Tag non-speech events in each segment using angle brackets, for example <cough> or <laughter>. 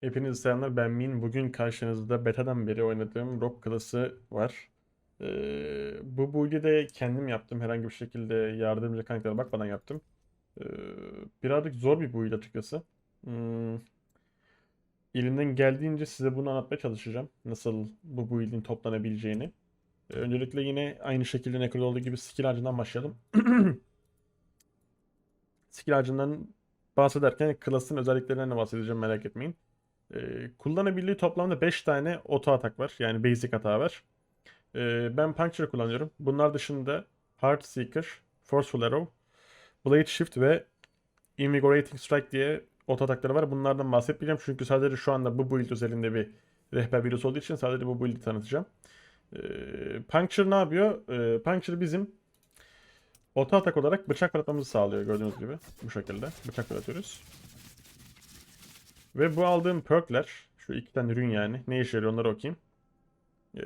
Hepinize selamlar. Ben Min. Bugün karşınızda betadan beri oynadığım rock klası var. Ee, bu build'i de kendim yaptım. Herhangi bir şekilde yardımcı kaynaklara bakmadan yaptım. Ee, birazcık zor bir build açıkçası. Hmm, elimden geldiğince size bunu anlatmaya çalışacağım. Nasıl bu build'in toplanabileceğini. Ee, öncelikle yine aynı şekilde Necro'da olduğu gibi skill ağacından başlayalım. <clears throat> Skill ağacından bahsederken klasın özelliklerinden de bahsedeceğim merak etmeyin. Ee, kullanabildiği toplamda 5 tane auto atak var. Yani basic hata var. Ee, ben Puncture kullanıyorum. Bunlar dışında Heart Seeker, Forceful Arrow, Blade Shift ve Invigorating Strike diye auto atakları var. Bunlardan bahsetmeyeceğim çünkü sadece şu anda bu build özelinde bir rehber videosu olduğu için sadece bu build'i tanıtacağım. Ee, Puncture ne yapıyor? Ee, Puncture bizim auto atak olarak bıçak fırlatmamızı sağlıyor gördüğünüz gibi. Bu şekilde bıçak fırlatıyoruz. Ve bu aldığım perkler, şu iki tane ürün yani. Ne işe yarıyor onları okuyayım. Ee,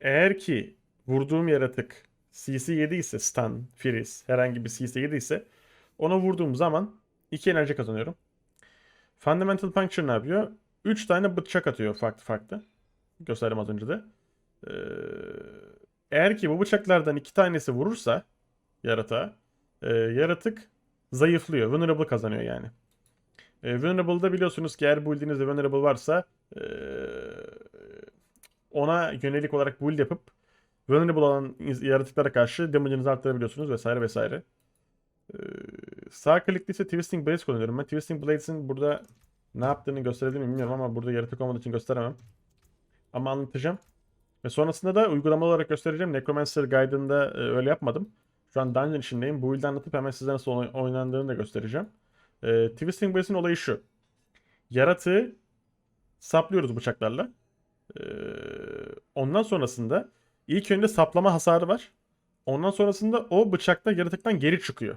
eğer ki vurduğum yaratık CC 7 ise stun, freeze, herhangi bir CC 7 ise ona vurduğum zaman 2 enerji kazanıyorum. Fundamental Puncture ne yapıyor? 3 tane bıçak atıyor farklı farklı. Gösterdim az önce de. Ee, eğer ki bu bıçaklardan iki tanesi vurursa yaratığa, e, yaratık zayıflıyor. Vulnerable kazanıyor yani. E, Vulnerable'da biliyorsunuz ki eğer build'inizde Vulnerable varsa e, ona yönelik olarak build yapıp Vulnerable olan yaratıklara karşı damage'ınızı arttırabiliyorsunuz vesaire vesaire. E, sağ klikli ise Twisting Blades kullanıyorum ben. Twisting Blades'in burada ne yaptığını gösterebilirim bilmiyorum ama burada yaratık olmadığı için gösteremem. Ama anlatacağım. Ve sonrasında da uygulama olarak göstereceğim. Necromancer Guide'ında e, öyle yapmadım. Şu an Dungeon içindeyim. Bu build'i anlatıp hemen size nasıl oy- oynandığını da göstereceğim. E, Twisting Blades'in olayı şu. Yaratığı saplıyoruz bıçaklarla. E, ondan sonrasında ilk önce saplama hasarı var. Ondan sonrasında o bıçakta yaratıktan geri çıkıyor.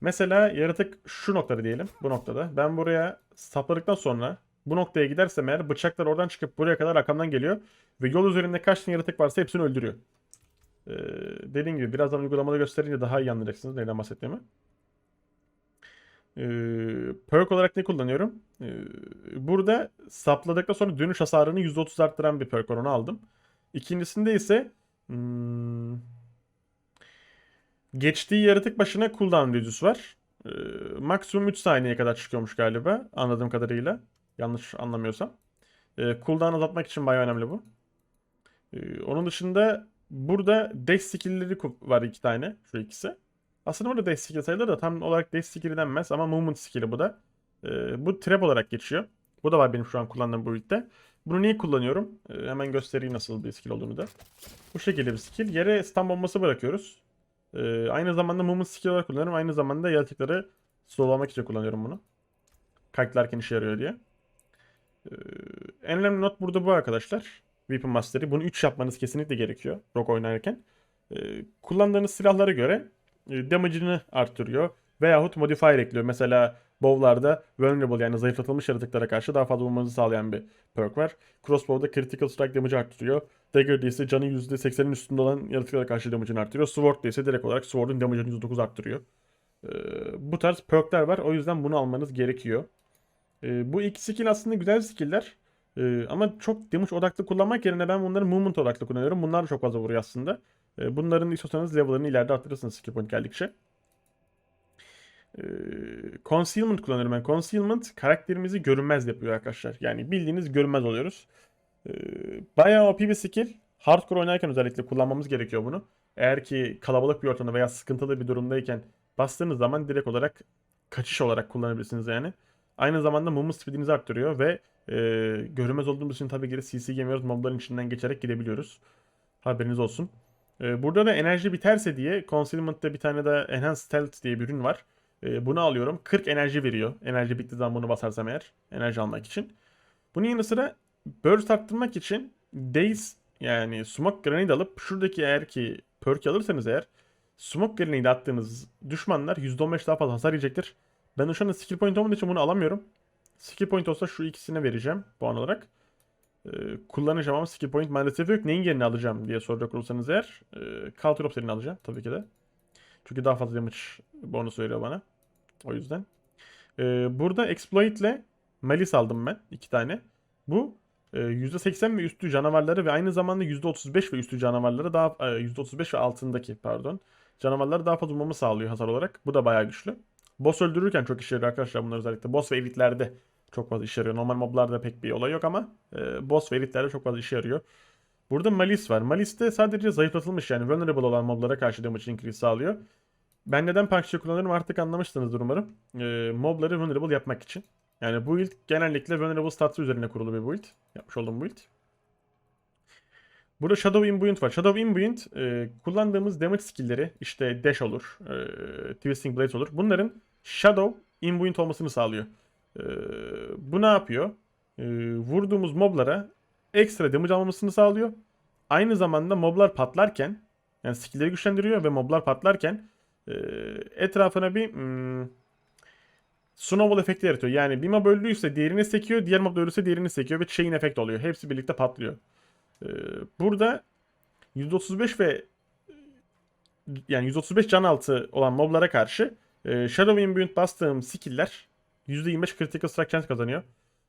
Mesela yaratık şu noktada diyelim. Bu noktada. Ben buraya sapladıktan sonra bu noktaya gidersem eğer bıçaklar oradan çıkıp buraya kadar arkamdan geliyor. Ve yol üzerinde kaç tane yaratık varsa hepsini öldürüyor. Ee, dediğim gibi birazdan uygulamada gösterince daha iyi anlayacaksınız neyden bahsettiğimi. Ee, perk olarak ne kullanıyorum? Ee, burada sapladıktan sonra dönüş hasarını %30 arttıran bir perk onu aldım. İkincisinde ise hmm, geçtiği yaratık başına cooldown reduce var. Ee, maksimum 3 saniyeye kadar çıkıyormuş galiba anladığım kadarıyla. Yanlış anlamıyorsam. Cooldown azaltmak için bayağı önemli bu. Onun dışında burada dash skill'leri var iki tane. Şu ikisi. Aslında burada dash skill sayılır da tam olarak dash skill'i denmez ama movement skill'i bu da. Ee, bu trap olarak geçiyor. Bu da var benim şu an kullandığım bu build'de. Bunu niye kullanıyorum? Ee, hemen göstereyim nasıl bir skill olduğunu da. Bu şekilde bir skill. Yere stun bombası bırakıyoruz. Ee, aynı zamanda movement skill olarak kullanıyorum. Aynı zamanda yaratıkları slowlamak için kullanıyorum bunu. Kalklarken işe yarıyor diye. Ee, en önemli not burada bu arkadaşlar. Weapon Mastery. Bunu 3 yapmanız kesinlikle gerekiyor rock oynarken. Ee, kullandığınız silahlara göre damage'ını arttırıyor. Veyahut modifier ekliyor. Mesela Bow'larda vulnerable yani zayıflatılmış yaratıklara karşı daha fazla vurmanızı sağlayan bir perk var. Crossbow'da critical strike damage'ı arttırıyor. Dagger'da ise canı %80'in üstünde olan yaratıklara karşı damage'ını arttırıyor. Sword'da ise direkt olarak Sword'un damage'ını %9 arttırıyor. Ee, bu tarz perkler var. O yüzden bunu almanız gerekiyor. Ee, bu iki skill aslında güzel skill'ler. Ee, ama çok damage odaklı kullanmak yerine ben bunları movement odaklı kullanıyorum. Bunlar da çok fazla vuruyor aslında. Ee, bunların istiyorsanız level'ını ileride arttırırsınız skill point geldikçe. Ee, concealment kullanıyorum ben. Concealment karakterimizi görünmez yapıyor arkadaşlar. Yani bildiğiniz görünmez oluyoruz. Ee, bayağı OP bir skill. Hardcore oynarken özellikle kullanmamız gerekiyor bunu. Eğer ki kalabalık bir ortamda veya sıkıntılı bir durumdayken bastığınız zaman direkt olarak kaçış olarak kullanabilirsiniz yani. Aynı zamanda movement speed'inizi arttırıyor ve e, görünmez olduğumuz için tabii geri CC yemiyoruz. Mobların içinden geçerek gidebiliyoruz. Haberiniz olsun. E, burada da enerji biterse diye Concealment'ta bir tane de Enhanced Stealth diye bir ürün var. E, bunu alıyorum. 40 enerji veriyor. Enerji bittiği zaman bunu basarsam eğer. Enerji almak için. Bunun yanı sıra Burst arttırmak için Daze yani Smoke Grenade alıp şuradaki eğer ki perk alırsanız eğer Smoke Grenade attığınız düşmanlar %15 daha fazla hasar yiyecektir. Ben şu anda skill point olmadığı için bunu alamıyorum. Skill point olsa şu ikisine vereceğim puan olarak. Ee, kullanacağım ama skill point maalesef yok. Neyin yerini alacağım diye soracak olursanız eğer. E, Culture Obsidian'i alacağım tabii ki de. Çünkü daha fazla damage bonus veriyor bana. O yüzden. Ee, burada Exploit ile Malis aldım ben. iki tane. Bu e, %80 ve üstü canavarları ve aynı zamanda %35 ve üstü canavarları daha e, %35 ve altındaki pardon canavarları daha fazla vurmamı sağlıyor hasar olarak. Bu da bayağı güçlü. Boss öldürürken çok işe yarıyor arkadaşlar bunlar özellikle. Boss ve elitlerde çok fazla işe yarıyor. Normal moblarda pek bir olay yok ama e, boss ve elitlerde çok fazla işe yarıyor. Burada Malis var. Malis de sadece zayıflatılmış yani vulnerable olan moblara karşı damage increase sağlıyor. Ben neden Puncture kullanıyorum artık anlamışsınızdır umarım. E, mobları vulnerable yapmak için. Yani bu build genellikle vulnerable statsı üzerine kurulu bir build. Yapmış olduğum build. Burada Shadow Imbued var. Shadow Imbued e, kullandığımız damage skill'leri işte dash olur, e, Twisting Blades olur. Bunların Shadow Imbued olmasını sağlıyor. E, bu ne yapıyor? E, vurduğumuz moblara ekstra damage almamasını sağlıyor. Aynı zamanda moblar patlarken yani skill'leri güçlendiriyor ve moblar patlarken e, etrafına bir hmm, snowball efekti yaratıyor. Yani bir mob öldüyse diğerini sekiyor, diğer mob da ölürse diğerini sekiyor ve chain efekt oluyor. Hepsi birlikte patlıyor. Ee, burada %35 ve yani 135 can altı olan moblara karşı e, Shadow Imbued bastığım skill'ler %25 critical strike chance kazanıyor.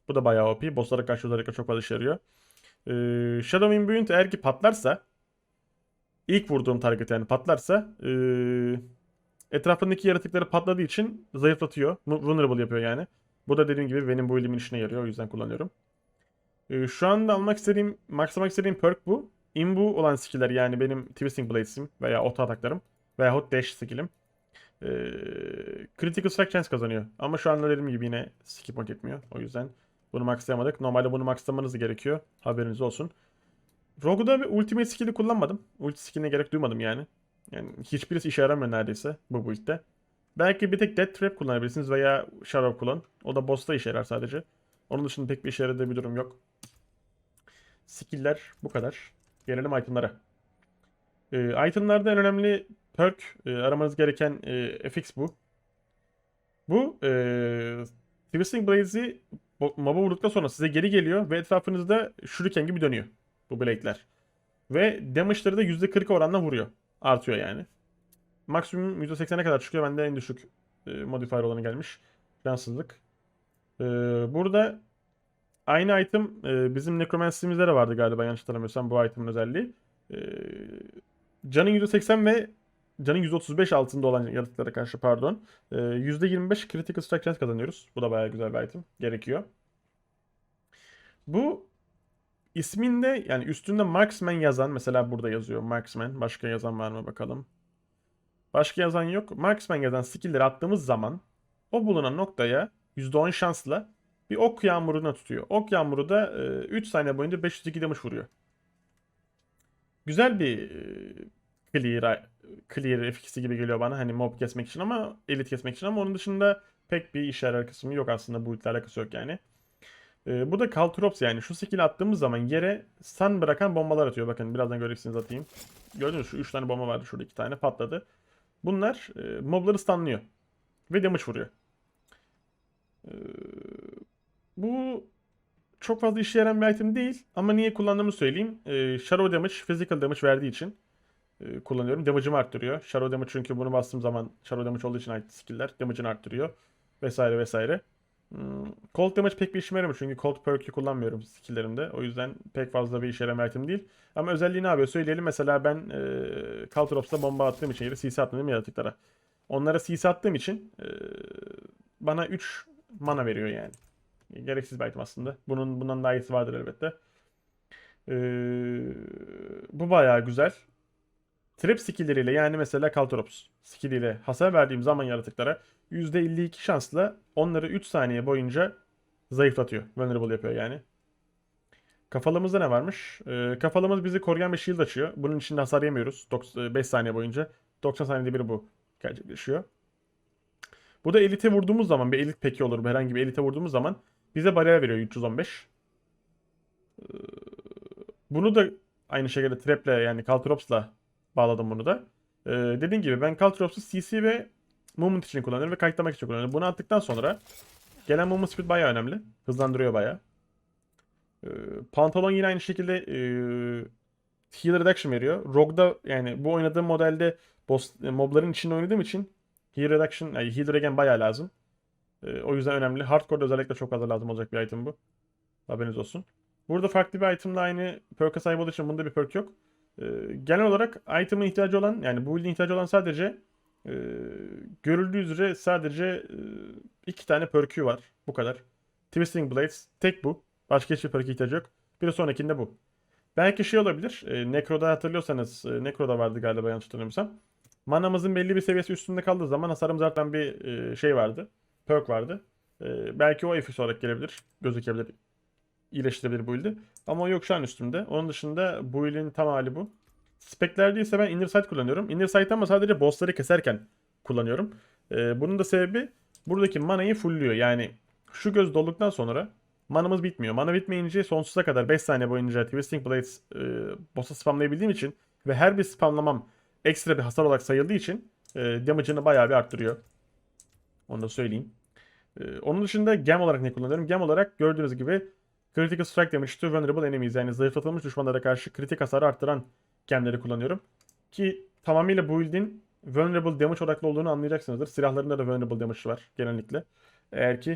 Bu da bayağı OP. Bosslara karşı özellikle çok fazla işe yarıyor. Ee, Shadow Imbued eğer ki patlarsa ilk vurduğum target yani patlarsa e, etrafındaki yaratıkları patladığı için zayıflatıyor. Vulnerable yapıyor yani. Bu da dediğim gibi benim bu ilimin işine yarıyor. O yüzden kullanıyorum. Ee, şu anda almak istediğim, maxlamak istediğim perk bu. Imbu olan skill'ler yani benim Twisting Blades'im veya auto ataklarım veya hot dash skill'im. Ee, critical strike chance kazanıyor. Ama şu anda dediğim gibi yine skill point etmiyor. O yüzden bunu maxlayamadık. Normalde bunu maxlamanız gerekiyor. Haberiniz olsun. Rogue'da bir ultimate skill'i kullanmadım. Ulti skill'ine gerek duymadım yani. Yani hiçbirisi işe yaramıyor neredeyse bu build'de. Belki bir tek Death Trap kullanabilirsiniz veya Shadow kullan. O da boss'ta işe yarar sadece. Onun dışında pek bir işe yaradığı bir durum yok. Skill'ler bu kadar. Gelelim itemlara. Ee, itemlarda en önemli perk e, aramanız gereken e, FX bu. Bu e, Twisting Blaze'i mob'a vurduktan sonra size geri geliyor ve etrafınızda shuriken gibi dönüyor bu blade'ler. Ve damage'ları da %40 oranla vuruyor. Artıyor yani. Maksimum %80'e kadar çıkıyor. Bende en düşük e, modifier olanı gelmiş. Şanssızlık. E, burada aynı item e, bizim Necromancy'mizde de vardı galiba yanlış hatırlamıyorsam bu item'ın özelliği. E, canın %80 ve canın %35 altında olan yaratıklara karşı pardon. E, %25 critical strike chance kazanıyoruz. Bu da bayağı güzel bir item. Gerekiyor. Bu isminde yani üstünde Marksman yazan mesela burada yazıyor Marksman. Başka yazan var mı bakalım. Başka yazan yok. Marksman yazan skill'leri attığımız zaman o bulunan noktaya %10 şansla bir ok yağmuruna tutuyor. Ok yağmuru da e, 3 saniye boyunca 502 damage vuruyor. Güzel bir e, clear, clear etkisi gibi geliyor bana. Hani mob kesmek için ama elit kesmek için ama onun dışında pek bir işe yarar kısmı yok aslında. Bu alakası yok yani. E, bu da Caltrops yani. Şu skill attığımız zaman yere stun bırakan bombalar atıyor. Bakın birazdan göreceksiniz atayım. Gördünüz şu 3 tane bomba vardı. Şurada 2 tane patladı. Bunlar e, mobları stunlıyor. Ve damage vuruyor. E, bu çok fazla işe yarayan bir item değil. Ama niye kullandığımı söyleyeyim. E, Shadow damage, physical damage verdiği için e, kullanıyorum. Damage'ımı arttırıyor. Shadow damage çünkü bunu bastığım zaman Shadow damage olduğu için ait skill'ler damage'ını arttırıyor. Vesaire vesaire. Hmm, Cold damage pek bir işime yaramıyor çünkü Cold perk'ü kullanmıyorum skill'lerimde. O yüzden pek fazla bir işe item değil. Ama özelliği ne yapıyor söyleyelim. Mesela ben e, Caltrops'ta bomba attığım için yere CC attım yaratıklara. Onlara CC attığım için e, bana 3 mana veriyor yani. Gereksiz bir item aslında. Bunun bundan daha iyisi vardır elbette. Ee, bu bayağı güzel. Trap skill'leriyle yani mesela Caltrops skilliyle hasar verdiğim zaman yaratıklara %52 şansla onları 3 saniye boyunca zayıflatıyor. Vulnerable yapıyor yani. Kafalımızda ne varmış? Ee, kafalımız bizi koruyan bir shield açıyor. Bunun için hasar yemiyoruz. 5 saniye boyunca. 90 saniyede bir bu gerçekleşiyor. Bu da elite vurduğumuz zaman bir elit peki olur. Herhangi bir elite vurduğumuz zaman bize bariyer veriyor 315. Ee, bunu da aynı şekilde trap'le yani Caltrops'la bağladım bunu da. Ee, dediğim gibi ben Caltrops'u CC ve movement için kullanıyorum ve kayıtlamak için kullanıyorum. Bunu attıktan sonra gelen movement speed bayağı önemli. Hızlandırıyor bayağı. Ee, pantolon yine aynı şekilde e, heal reduction veriyor. Rogue'da yani bu oynadığım modelde boss, mobların içinde oynadığım için heal reduction, yani heal regen bayağı lazım. E, o yüzden önemli. Hardcore'da özellikle çok fazla lazım olacak bir item bu. Haberiniz olsun. Burada farklı bir itemla aynı perk'e sahip olduğu için bunda bir perk yok. E, genel olarak item'ın ihtiyacı olan yani bu build'in ihtiyacı olan sadece e, görüldüğü üzere sadece e, iki tane perk'ü var. Bu kadar. Twisting Blades tek bu. Başka hiçbir perk'e ihtiyacı yok. Bir sonrakinde bu. Belki şey olabilir. E, Necro'da hatırlıyorsanız e, Necro'da vardı galiba yanlış hatırlamıyorsam. Manamızın belli bir seviyesi üstünde kaldığı zaman hasarımız zaten bir e, şey vardı. Perk vardı. E, belki o efekt olarak gelebilir. Gözükebilir. İyileştirebilir bu build'i. Ama yok şu an üstümde. Onun dışında bu build'in tam hali bu. Spek'lerde ise ben Inner Sight kullanıyorum. Inner Sight ama sadece bossları keserken kullanıyorum. E, bunun da sebebi buradaki manayı fullüyor. Yani şu göz dolduktan sonra manamız bitmiyor. Mana bitmeyince sonsuza kadar 5 saniye boyunca Twisting Blades e, boss'a spamlayabildiğim için ve her bir spamlamam ekstra bir hasar olarak sayıldığı için e, damage'ını bayağı bir arttırıyor. Onu da söyleyeyim. E, onun dışında gem olarak ne kullanıyorum? Gem olarak gördüğünüz gibi Critical Strike Damage to Vulnerable Enemies yani zayıflatılmış düşmanlara karşı kritik hasarı arttıran gemleri kullanıyorum. Ki tamamıyla bu build'in Vulnerable Damage odaklı olduğunu anlayacaksınızdır. Silahlarında da Vulnerable Damage var genellikle. Eğer ki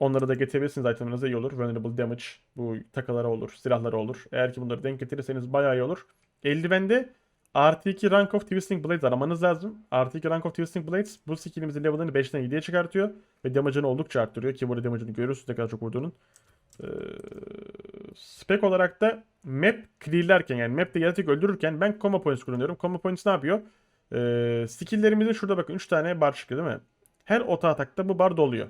onları da getirebilirsiniz itemlerinize iyi olur. Vulnerable Damage bu takılara olur, silahlara olur. Eğer ki bunları denk getirirseniz bayağı iyi olur. Eldivende Artı 2 Rank of Twisting Blades aramanız lazım. Artı 2 Rank of Twisting Blades bu skillimizin level'ını 5'ten 7'ye çıkartıyor. Ve damage'ını oldukça arttırıyor ki burada damage'ını görüyorsunuz ne kadar çok vurduğunun. Ee, spec olarak da map clearlerken yani map'te yaratık öldürürken ben combo points kullanıyorum. Combo points ne yapıyor? Ee, skill'lerimizin şurada bakın 3 tane bar çıkıyor değil mi? Her oto atakta bu bar doluyor.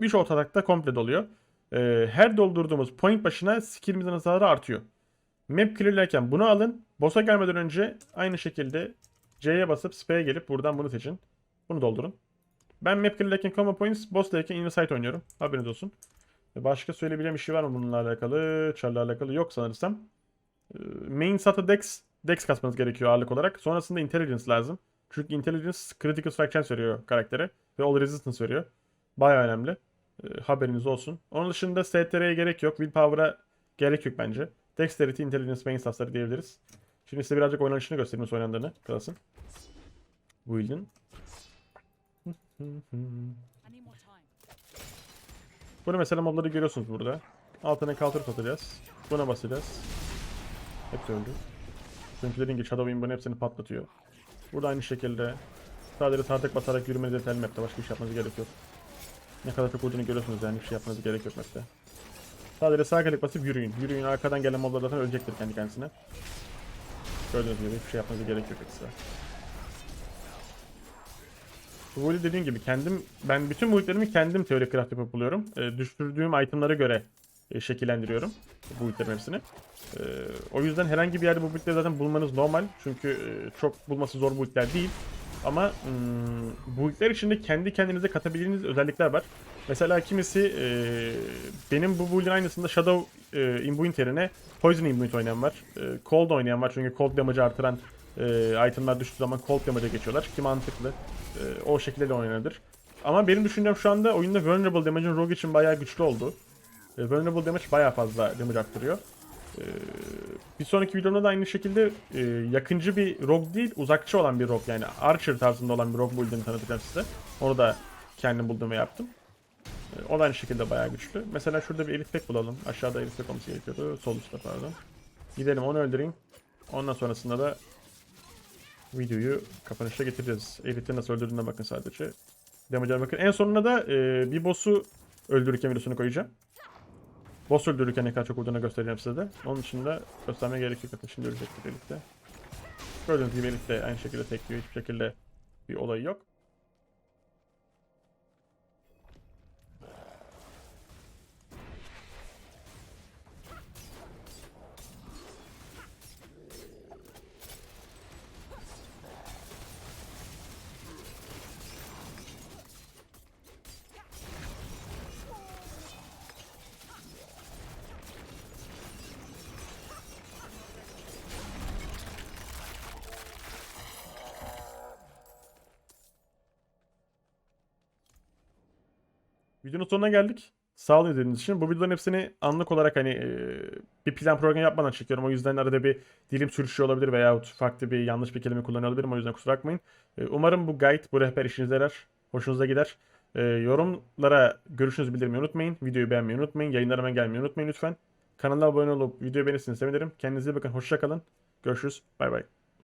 3 oto atakta komple doluyor. Ee, her doldurduğumuz point başına skill'imizin hasarı artıyor. Map clearlerken bunu alın. Boss'a gelmeden önce aynı şekilde C'ye basıp Sp'ye gelip buradan bunu seçin. Bunu doldurun. Ben map clearlerken combo points, boss'tayken inner sight oynuyorum. Haberiniz olsun. Başka söyleyebileceğim bir şey var mı bununla alakalı? Char'la alakalı yok sanırsam. Ee, Main sata dex, dex kasmanız gerekiyor ağırlık olarak. Sonrasında intelligence lazım. Çünkü intelligence critical strike veriyor karaktere. Ve all resistance veriyor. Baya önemli. Ee, haberiniz olsun. Onun dışında STR'ye gerek yok. Willpower'a gerek yok bence. Dexterity, Intelligence, Main statsları diyebiliriz. Şimdi size birazcık oynanışını göstereyim nasıl oynandığını. Klasın. Bu build'in. Bunu mesela mobları görüyorsunuz burada. Altına counter atacağız. Buna basacağız. Hepsi öldü. Çünkü dediğim gibi Shadow Wind bunun hepsini patlatıyor. Burada aynı şekilde sadece tartık basarak yürümeniz yeterli map'te. Başka bir şey yapmanız gerek yok. Ne kadar çok vurduğunu görüyorsunuz yani bir şey yapmanız gerek yok map'te. Sadece sağ klik basıp yürüyün. Yürüyün arkadan gelen moblar zaten ölecektir kendi kendisine. Gördüğünüz gibi hiçbir şey yapmanıza gerek yok ekstra. Build'i dediğim gibi kendim ben bütün build'lerimi kendim teorik craft yapıp buluyorum. E, düşürdüğüm itemlara göre e, şekillendiriyorum bu build'lerin hepsini. E, o yüzden herhangi bir yerde bu build'leri zaten bulmanız normal. Çünkü e, çok bulması zor build'ler değil. Ama hmm, build'ler içinde kendi kendinize katabildiğiniz özellikler var. Mesela kimisi e, benim bu build'in aynısında Shadow e, Imbuint yerine Poison Imbuint oynayan var. E, Cold oynayan var çünkü Cold damage artıran e, itemlar düştüğü zaman Cold damage'a geçiyorlar ki mantıklı. E, o şekilde de oynanır. Ama benim düşüncem şu anda oyunda Vulnerable damage'in Rogue için bayağı güçlü oldu. E, vulnerable damage bayağı fazla damage arttırıyor. E, bir sonraki videomda da aynı şekilde e, yakıncı bir rogue değil, uzakçı olan bir rogue yani Archer tarzında olan bir rogue build'ini tanıtacağım size. Onu da kendim buldum ve yaptım. E, o da aynı şekilde bayağı güçlü. Mesela şurada bir Elite Pack bulalım. Aşağıda Elite Pack olması gerekiyordu. Sol üstte pardon. Gidelim onu öldüreyim. Ondan sonrasında da videoyu kapanışa getireceğiz. Elite'i nasıl öldürdüğüne bakın sadece. Damage'e bakın. En sonunda da e, bir boss'u öldürürken videosunu koyacağım. Boss öldürürken ne kadar çok vurduğunu göstereceğim size de. Onun dışında göstermeye gerek yok. Şimdi ölecektir birlikte. Gördüğünüz gibi birlikte aynı şekilde tekliyor. Hiçbir şekilde bir olayı yok. Videonun sonuna geldik. Sağ olun izlediğiniz için. Bu videoların hepsini anlık olarak hani e, bir plan program yapmadan çekiyorum. O yüzden arada bir dilim sürüşüyor olabilir veya farklı bir yanlış bir kelime kullanıyor olabilirim. O yüzden kusura bakmayın. E, umarım bu guide, bu rehber işinize yarar. Hoşunuza gider. Ee, yorumlara görüşünüzü bildirmeyi unutmayın. Videoyu beğenmeyi unutmayın. Yayınlarıma gelmeyi unutmayın lütfen. Kanala abone olup videoyu beğenirseniz sevinirim. Kendinize iyi bakın. Hoşça kalın. Görüşürüz. Bay bay.